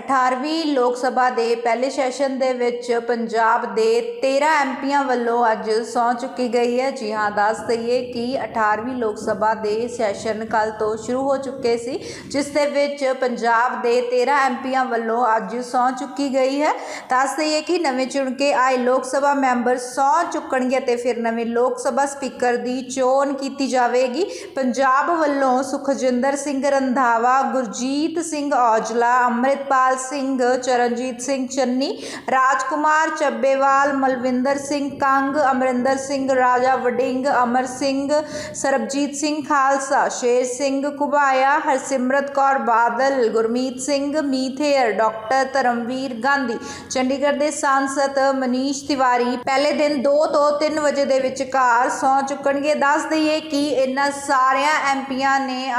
18ਵੀਂ ਲੋਕ ਸਭਾ ਦੇ ਪਹਿਲੇ ਸੈਸ਼ਨ ਦੇ ਵਿੱਚ ਪੰਜਾਬ ਦੇ 13 ਐਮਪੀਆਂ ਵੱਲੋਂ ਅੱਜ ਸਹੁੰ ਚੁੱਕੀ ਗਈ ਹੈ। ਜੀ ਹਾਂ, ਦੱਸ ਦਈਏ ਕਿ 18ਵੀਂ ਲੋਕ ਸਭਾ ਦੇ ਸੈਸ਼ਨ ਕੱਲ ਤੋਂ ਸ਼ੁਰੂ ਹੋ ਚੁੱਕੇ ਸੀ, ਜਿਸ ਦੇ ਵਿੱਚ ਪੰਜਾਬ ਦੇ 13 ਐਮਪੀਆਂ ਵੱਲੋਂ ਅੱਜ ਸਹੁੰ ਚੁੱਕੀ ਗਈ ਹੈ। ਦੱਸ ਦਈਏ ਕਿ ਨਵੇਂ ਚੁਣ ਕੇ ਆਏ ਲੋਕ ਸਭਾ ਮੈਂਬਰ ਸਹੁੰ ਚੁੱਕਣਗੇ ਤੇ ਫਿਰ ਨਵੇਂ ਲੋਕ ਸਭਾ ਸਪੀਕਰ ਦੀ ਚੋਣ ਕੀਤੀ ਜਾਵੇਗੀ। ਪੰਜਾਬ ਵੱਲੋਂ ਸੁਖਜਿੰਦਰ ਸਿੰਘ ਰੰਧਾਵਾ, ਗੁਰਜੀਤ ਸਿੰਘ ਔਜਲਾ, ਅੰਮ੍ਰਿਤਪਾਲ ਸਿੰਘ ਚਰਨਜੀਤ ਸਿੰਘ ਚੰਨੀ ਰਾਜਕੁਮਾਰ ਚੱਬੇਵਾਲ ਮਲਵਿੰਦਰ ਸਿੰਘ ਕੰਗ ਅਮਰਿੰਦਰ ਸਿੰਘ ਰਾਜਾ ਵਡਿੰਗ ਅਮਰ ਸਿੰਘ ਸਰਬਜੀਤ ਸਿੰਘ ਖਾਲਸਾ ਸ਼ੇਰ ਸਿੰਘ ਕੁਬਾਇਆ ਹਰਸਿਮਰਤ ਕੌਰ ਬਾਦਲ ਗੁਰਮੀਤ ਸਿੰਘ ਮੀਥੇਰ ਡਾਕਟਰ ਧਰਮਵੀਰ ਗਾਂਧੀ ਚੰਡੀਗੜ੍ਹ ਦੇ ਸਾਂਸਦ ਮਨੀਸ਼ ਤਿਵਾਰੀ। ਪਹਿਲੇ ਦਿਨ 2 ਤੋਂ 3 ਵਜੇ ਦੇ ਵਿਚਕਾਰ ਸਹੁੰ ਚੁੱਕਣਗੇ। ਦੱਸ ਦਈਏ ਕਿ ਇਹਨਾਂ ਸਾਰਿਆਂ ਐਮਪੀਆਂ ਨੇ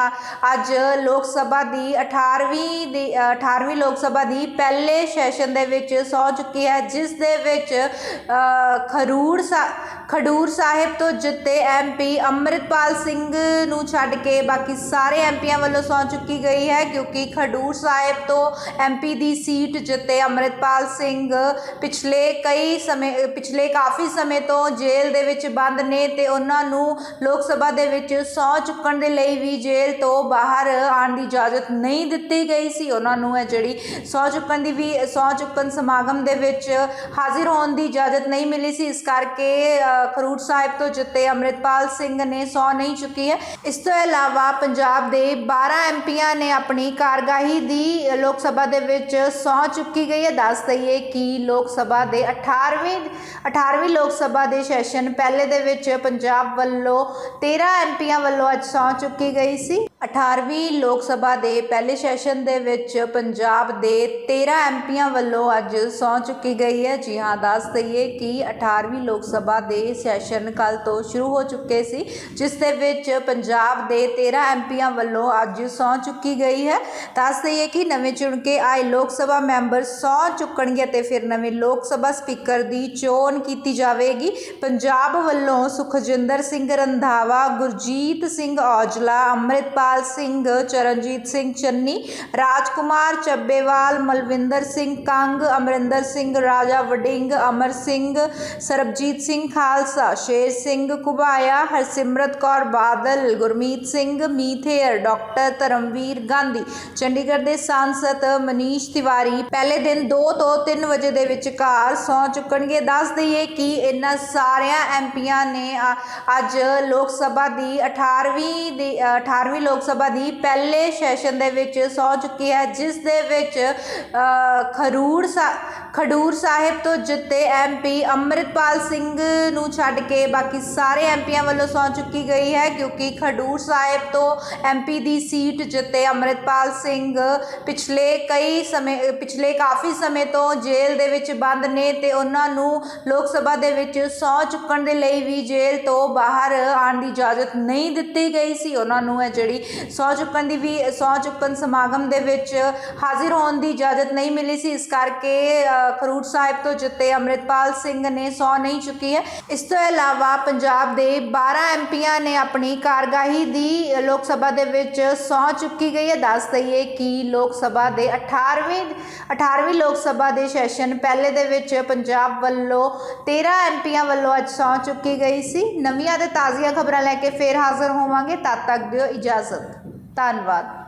ਅੱਜ ਲੋਕ ਸਭਾ ਦੀ 18ਵੀਂ ਦੀ ਅ, 18ਵੀਂ ਲੋਕ ਸਭਾ ਦੀ ਪਹਿਲੇ ਸੈਸ਼ਨ ਦੇ ਵਿੱਚ ਸਹੁੰ ਚੁੱਕੀ ਹੈ ਜਿਸ ਦੇ ਵਿੱਚ ਅ, ਖਰੂੜ ਸਾ ਖਡੂਰ ਸਾਹਿਬ ਤੋਂ ਜਿੱਤੇ ਐਮਪੀ ਅੰਮ੍ਰਿਤਪਾਲ ਸਿੰਘ ਨੂੰ ਛੱਡ ਕੇ ਬਾਕੀ ਸਾਰੇ ਐਮਪੀਆਂ ਵੱਲੋਂ ਸਹੁੰ ਚੁੱਕੀ ਗਈ ਹੈ, ਕਿਉਂਕਿ ਖਡੂਰ ਸਾਹਿਬ ਤੋਂ ਐਮਪੀ ਦੀ ਸੀਟ ਜਿੱਤੇ ਅੰਮ੍ਰਿਤਪਾਲ ਸਿੰਘ ਪਿਛਲੇ ਕਈ ਸਮੇਂ, ਪਿਛਲੇ ਕਾਫੀ ਸਮੇਂ ਤੋਂ ਜੇਲ੍ਹ ਦੇ ਵਿੱਚ ਬੰਦ ਨੇ ਤੇ ਉਹਨਾਂ ਨੂੰ ਲੋਕ ਸਭਾ ਦੇ ਵਿੱਚ ਸਹੁੰ ਚੁੱਕਣ ਦੇ ਲਈ ਵੀ ਜੇਲ੍ਹ ਤੋਂ ਬਾਹਰ ਆਉਣ ਦੀ ਇਜਾਜ਼ਤ ਨਹੀਂ ਦਿੱਤੀ ਗਈ ਸੀ। ਉਹਨਾਂ ਨੂੰ ਹੈ ਜਿਹੜੀ ਸਹੁੰ ਚੁੱਕਣ ਦੀ ਵੀ ਸਹੁੰ ਚੁੱਕਣ ਸਮਾਗਮ ਦੇ ਵਿੱਚ ਹਾਜ਼ਰ ਹੋਣ ਦੀ ਇਜਾਜ਼ਤ ਨਹੀਂ ਮਿਲੀ ਸੀ। ਇਸ ਕਰਕੇ ਖਰੂੜ ਸਾਹਿਬ ਤੋਂ ਜਿੱਤੇ ਅੰਮ੍ਰਿਤਪਾਲ ਸਿੰਘ ਨੇ ਸਹੁੰ ਨਹੀਂ ਚੁੱਕੀ ਹੈ। ਇਸ ਤੋਂ ਇਲਾਵਾ ਪੰਜਾਬ ਦੇ 12 ਐਮਪੀਆਂ ਨੇ ਆਪਣੀ ਕਾਰਗਾਹੀ ਦੀ ਲੋਕ ਸਭਾ ਦੇ ਵਿੱਚ ਸਹੁੰ ਚੁੱਕੀ ਗਈ ਹੈ। ਦੱਸ ਦਈਏ ਕਿ ਲੋਕ ਸਭਾ ਦੇ 18ਵੀਂ 18ਵੀਂ ਲੋਕ ਸਭਾ ਦੇ ਸੈਸ਼ਨ ਪਹਿਲੇ ਦੇ ਵਿੱਚ ਪੰਜਾਬ ਵੱਲੋਂ 13 ਐਮਪੀਆਂ ਵੱਲੋਂ ਅੱਜ ਸਹੁੰ ਚੁੱਕੀ ਗਈ ਸੀ। 18ਵੀਂ ਲੋਕ ਸਭਾ ਦੇ ਪਹਿਲੇ ਸੈਸ਼ਨ ਦੇ ਵਿੱਚ ਪੰਜਾਬ ਦੇ 13 ਐਮਪੀਆਂ ਵੱਲੋਂ ਅੱਜ ਸਹੁੰ ਚੁੱਕੀ ਗਈ ਹੈ। ਜੀ ਹਾਂ, ਦੱਸ ਦਈਏ ਕਿ 18ਵੀਂ ਲੋਕ ਸਭਾ ਦੇ ਸੈਸ਼ਨ ਕੱਲ ਤੋਂ ਸ਼ੁਰੂ ਹੋ ਚੁੱਕੇ ਸੀ, ਜਿਸ ਦੇ ਵਿੱਚ ਪੰਜਾਬ ਦੇ 13 ਐਮਪੀਆਂ ਵੱਲੋਂ ਅੱਜ ਸਹੁੰ ਚੁੱਕੀ ਗਈ ਹੈ। ਦੱਸ ਦਈਏ ਕਿ ਨਵੇਂ ਚੁਣ ਕੇ ਆਏ ਲੋਕ ਸਭਾ ਮੈਂਬਰ ਸਹੁੰ ਚੁੱਕਣਗੇ ਤੇ ਫਿਰ ਨਵੇਂ ਲੋਕ ਸਭਾ ਸਪੀਕਰ ਦੀ ਚੋਣ ਕੀਤੀ ਜਾਵੇਗੀ। ਪੰਜਾਬ ਵੱਲੋਂ ਸੁਖਜਿੰਦਰ ਸਿੰਘ ਰੰਧਾਵਾ, ਗੁਰਜੀਤ ਸਿੰਘ ਔਜਲਾ, ਅੰਮ੍ਰਿਤਪਾਲ ਸਿੰਘ ਚਰਨਜੀਤ ਸਿੰਘ ਚੰਨੀ ਰਾਜਕੁਮਾਰ ਚੱਬੇਵਾਲ ਮਲਵਿੰਦਰ ਸਿੰਘ ਕੰਗ ਅਮਰਿੰਦਰ ਸਿੰਘ ਰਾਜਾ ਵਡਿੰਗ ਅਮਰ ਸਿੰਘ ਸਰਬਜੀਤ ਸਿੰਘ ਖਾਲਸਾ ਸ਼ੇਰ ਸਿੰਘ ਕੁਬਾਇਆ ਹਰਸਿਮਰਤ ਕੌਰ ਬਾਦਲ ਗੁਰਮੀਤ ਸਿੰਘ ਮੀਥੇਰ ਡਾਕਟਰ ਧਰਮਵੀਰ ਗਾਂਧੀ ਚੰਡੀਗੜ੍ਹ ਦੇ ਸਾਂਸਦ ਮਨੀਸ਼ ਤਿਵਾਰੀ। ਪਹਿਲੇ ਦਿਨ 2 ਤੋਂ 3 ਵਜੇ ਦੇ ਵਿਚਕਾਰ ਸਹੁੰ ਚੁੱਕਣਗੇ। ਦੱਸ ਦਈਏ ਕਿ ਇਹਨਾਂ ਸਾਰਿਆਂ ਐਮਪੀਆਂ ਨੇ ਅੱਜ ਲੋਕ ਸਭਾ ਦੀ 18ਵੀਂ ਦੀ ਅ, 18ਵੀਂ ਲੋਕ ਲੋਕ ਸਭਾ ਦੀ ਪਹਿਲੇ ਸੈਸ਼ਨ ਦੇ ਵਿੱਚ ਸਹੁੰ ਚੁੱਕੀ ਹੈ, ਜਿਸ ਦੇ ਵਿੱਚ ਖਰੂਰ ਸਾ, ਖਡੂਰ ਸਾਹਿਬ ਤੋਂ ਜਿੱਤੇ ਐਮਪੀ ਅੰਮ੍ਰਿਤਪਾਲ ਸਿੰਘ ਨੂੰ ਛੱਡ ਕੇ ਬਾਕੀ ਸਾਰੇ ਐਮਪੀਆਂ ਵੱਲੋਂ ਸਹੁੰ ਚੁੱਕੀ ਗਈ ਹੈ, ਕਿਉਂਕਿ ਖਡੂਰ ਸਾਹਿਬ ਤੋਂ ਐਮਪੀ ਦੀ ਸੀਟ ਜਿੱਤੇ ਅੰਮ੍ਰਿਤਪਾਲ ਸਿੰਘ ਪਿਛਲੇ ਕਈ ਸਮੇਂ, ਪਿਛਲੇ ਕਾਫੀ ਸਮੇਂ ਤੋਂ ਜੇਲ੍ਹ ਦੇ ਵਿੱਚ ਬੰਦ ਨੇ ਤੇ ਉਹਨਾਂ ਨੂੰ ਲੋਕ ਸਭਾ ਦੇ ਵਿੱਚ ਸਹੁੰ ਚੁੱਕਣ ਦੇ ਲਈ ਵੀ ਜੇਲ੍ਹ ਤੋਂ ਬਾਹਰ ਆਉਣ ਦੀ ਇਜਾਜ਼ਤ ਨਹੀਂ ਦਿੱਤੀ ਗਈ ਸੀ। ਉਹਨਾਂ ਨੂੰ ਇਹ ਜਿਹੜੀ ਸਹੁੰ ਚੁੱਕਣ ਦੀ ਵੀ ਸਹੁੰ ਚੁੱਕਣ ਸਮਾਗਮ ਦੇ ਵਿੱਚ ਹਾਜ਼ਰ ਹੋਣ ਦੀ ਇਜਾਜ਼ਤ ਨਹੀਂ ਮਿਲੀ ਸੀ। ਇਸ ਕਰਕੇ ਅ, ਸਾਹਿਬ ਤੋਂ ਜਿੱਤੇ ਅੰਮ੍ਰਿਤਪਾਲ ਸਿੰਘ ਨੇ ਸਹੁੰ ਨਹੀਂ ਚੁੱਕੀ ਹੈ। ਇਸ ਤੋਂ ਇਲਾਵਾ ਪੰਜਾਬ ਦੇ 12 ਐਮਪੀਆਂ ਨੇ ਆਪਣੀ ਕਾਰਗਾਹੀ ਦੀ ਲੋਕ ਸਭਾ ਦੇ ਵਿੱਚ ਸਹੁੰ ਚੁੱਕੀ ਗਈ ਹੈ। ਦੱਸ ਦਈਏ ਕਿ ਲੋਕ ਸਭਾ ਦੇ 18ਵੀਂ 18ਵੀਂ ਲੋਕ ਸਭਾ ਦੇ ਸੈਸ਼ਨ ਪਹਿਲੇ ਦੇ ਵਿੱਚ ਪੰਜਾਬ ਵੱਲੋਂ 13 ਐਮਪੀਆਂ ਵੱਲੋਂ ਅੱਜ ਸਹੁੰ ਚੁੱਕੀ ਗਈ ਸੀ। ਨਵੀਆਂ ਤੇ ਤਾਜ਼ੀਆਂ ਖਬਰਾਂ ਲੈ ਕੇ ਫੇਰ ਹਾਜ਼ਰ ਹੋਵਾਂਗੇ। ਤਦ ਤੱਕ ਦਿਓ ਇਜਾਜ਼ਤ। ਧੰਨਵਾਦ।